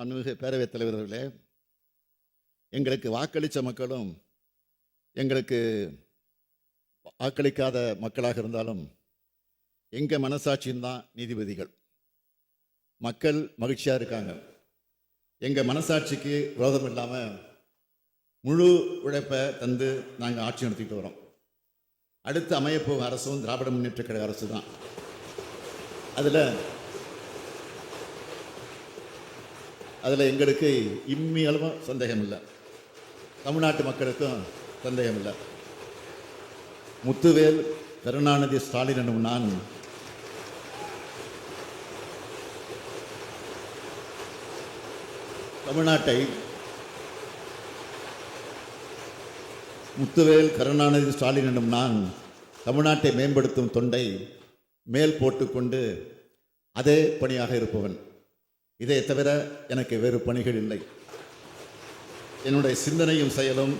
மாண்புமிகு பேரவைத் தலைவர்களே எங்களுக்கு வாக்களித்த மக்களும் எங்களுக்கு வாக்களிக்காத மக்களாக இருந்தாலும் எங்கள் மனசாட்சியும் தான் நீதிபதிகள். மக்கள் மகிழ்ச்சியாக இருக்காங்க. எங்கள் மனசாட்சிக்கு விரோதம் இல்லாமல் முழு உழைப்பை தந்து நாங்கள் ஆட்சி நடத்திட்டு வரோம். அடுத்து அமையப்போகும் அரசும் திராவிட முன்னேற்ற கழக அரசு தான் அதில் அதில் எங்களுக்கு இம்மியளவும் சந்தேகம் இல்லை தமிழ்நாட்டு மக்களுக்கும் சந்தேகம் இல்லை முத்துவேல் கருணாநிதி ஸ்டாலின் என்னும் நான் தமிழ்நாட்டை முத்துவேல் கருணாநிதி ஸ்டாலின் என்னும் நான் தமிழ்நாட்டை மேம்படுத்தும் தொண்டை மேல் போட்டுக்கொண்டு அதே பணியாக இருப்பவன். இதை தவிர எனக்கு வேறு பணிகள் இல்லை. என்னுடைய சிந்தனையும் செயலும்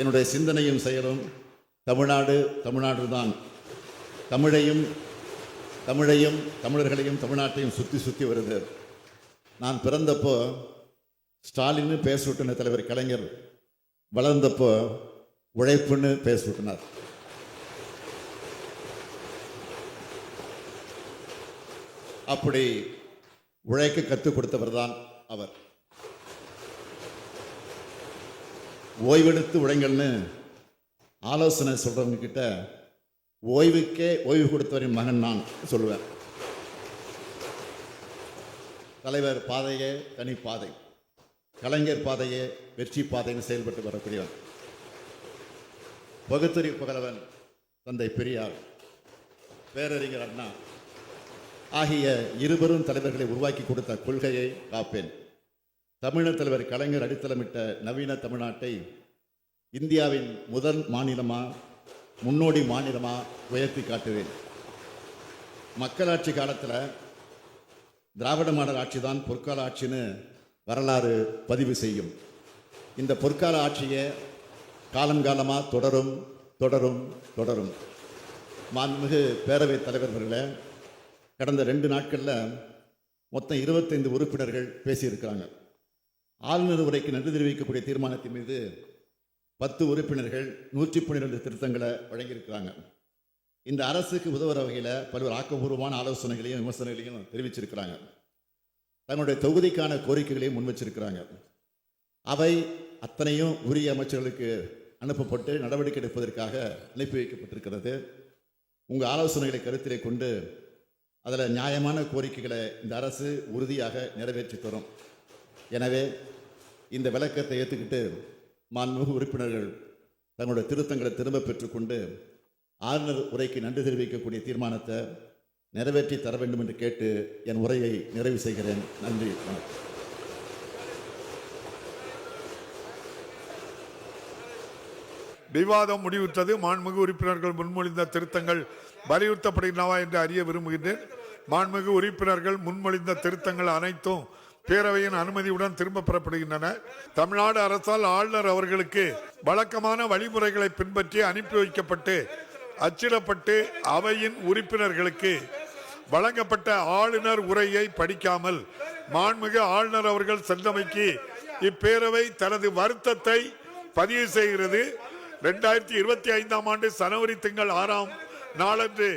என்னுடைய சிந்தனையும் செயலும் தமிழ்நாடு தமிழ்நாடு தான் தமிழையும் தமிழையும் தமிழர்களையும் தமிழ்நாட்டையும் சுற்றி சுற்றி வருது. நான் பிறந்தப்போ ஸ்டாலின்னு பேசிவிட்டின தலைவர் கலைஞர் வளர்ந்தப்போ உழைப்புன்னு பேச அப்படி உழைக்க கற்றுக் கொடுத்தவர் தான் அவர். ஓய்வெடுத்து உழைங்கள்னு ஆலோசனை சொல்கிறவங்க கிட்ட ஓய்வுக்கே ஓய்வு கொடுத்தவரின் மகன் நான் சொல்லுவேன். தலைவர் பாதையே தனி பாதை. கலைஞர் பாதையே வெற்றி பாதைன்னு செயல்பட்டு வரக்கூடியவன். பகுத்தறிவு புகழவன் தந்தை பெரியார். பேரறிஞர் அண்ணா. ஆகிய இருவரும் தலைவர்களை உருவாக்கி கொடுத்த கொள்கையை காப்பேன். தமிழர் தலைவர் கலைஞர் அடித்தளமிட்ட நவீன தமிழ்நாட்டை இந்தியாவின் முதல் மாநிலமாக முன்னோடி மாநிலமாக உயர்த்தி காட்டுவேன். மக்களாட்சி காலத்தில் திராவிட மாடல் ஆட்சி தான் பொற்கால ஆட்சின்னு வரலாறு பதிவு செய்யும். இந்த பொற்கால ஆட்சியை காலங்காலமாக தொடரும் தொடரும் தொடரும். மாண்புமிகு பேரவைத் தலைவர்களே கடந்த ரெண்டு நாட்களில் மொத்தம் இருபத்தைந்து உறுப்பினர்கள் பேசியிருக்கிறாங்க. ஆளுநர் உரைக்கு நன்றி தெரிவிக்கக்கூடிய தீர்மானத்தின் மீது பத்து உறுப்பினர்கள் நூற்றி பன்னிரெண்டு திருத்தங்களை வழங்கியிருக்கிறாங்க. இந்த அரசுக்கு உதவுற வகையில் பல்வேறு ஆக்கப்பூர்வமான ஆலோசனைகளையும் விமர்சனங்களையும் தெரிவிச்சிருக்கிறாங்க. தங்களுடைய தொகுதிக்கான கோரிக்கைகளையும் முன் வச்சிருக்கிறாங்க. அவை அத்தனையும் உரிய அமைச்சர்களுக்கு அனுப்பப்பட்டு நடவடிக்கை எடுப்பதற்காக அனுப்பி வைக்கப்பட்டிருக்கிறது. உங்கள் ஆலோசனைகளை கருத்திலே கொண்டு அதில் நியாயமான கோரிக்கைகளை இந்த அரசு உறுதியாக நிறைவேற்றி தரும் எனவே இந்த விளக்கத்தை ஏற்றுக்கிட்டு மாண்புமிகு உறுப்பினர்கள் தங்களுடைய திருத்தங்களை திரும்ப பெற்றுக்கொண்டு ஆளுநர் உரைக்கு நன்றி தெரிவிக்கக்கூடிய தீர்மானத்தை நிறைவேற்றி தர வேண்டும் என்று கேட்டு என் உரையை நிறைவு செய்கிறேன். நன்றி வணக்கம். விவாதம் முடிவுற்றது. மாண்புமிகு உறுப்பினர்கள் முன்மொழிந்த திருத்தங்கள் வலியுறுத்தப்படுகின்றனவா என்று அறிய விரும்புகின்றேன். மாண்புமிகு உறுப்பினர்கள் முன்மொழிந்த திருத்தங்கள் அனைத்தும் பேரவையின் அனுமதியுடன் திரும்ப பெறப்படுகின்றன. தமிழ்நாடு அரசால் ஆளுநர் அவர்களுக்கு வழக்கமான வழிமுறைகளை பின்பற்றி அனுப்பி வைக்கப்பட்டு அச்சிடப்பட்டு அவையின் உறுப்பினர்களுக்கு வழங்கப்பட்ட ஆளுநர் உரையை படிக்காமல் மாண்புமிகு ஆளுநர் அவர்கள் சென்றமைக்கு இப்பேரவை தனது வருத்தத்தை பதிவு செய்கிறது. ரெண்டாயிரத்தி இருபத்தி ஐந்தாம் ஆண்டு சனவரி திங்கள் ஆறாம் நாளன்று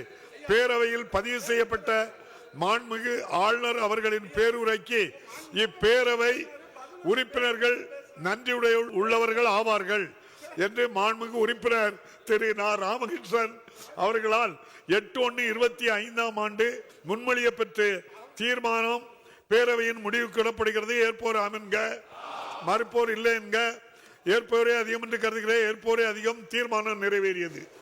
பேரவையில் பதிவு செய்யப்பட்ட மாண்புமிகு ஆளுநர் அவர்களின் பேருரைக்கு இப்பேரவை உறுப்பினர்கள் நன்றியுடைய உள்ளவர்கள் ஆவார்கள் என்று மாண்புமிகு உறுப்பினர் திரு நா. ராமகிருஷ்ணன் அவர்களால் எட்டு ஒன்று இருபத்தி ஐந்தாம் ஆண்டு முன்மொழியப்பெற்று தீர்மானம் பேரவையின் முடிவுக்கு இடப்படுகிறது ஏற்போர் அமன்க மறுப்போர் இல்லை என்க ஏற்போரே அதிகம் என்று கருதுகிறேன். ஏற்போரே அதிகம் தீர்மானம் நிறைவேறியது.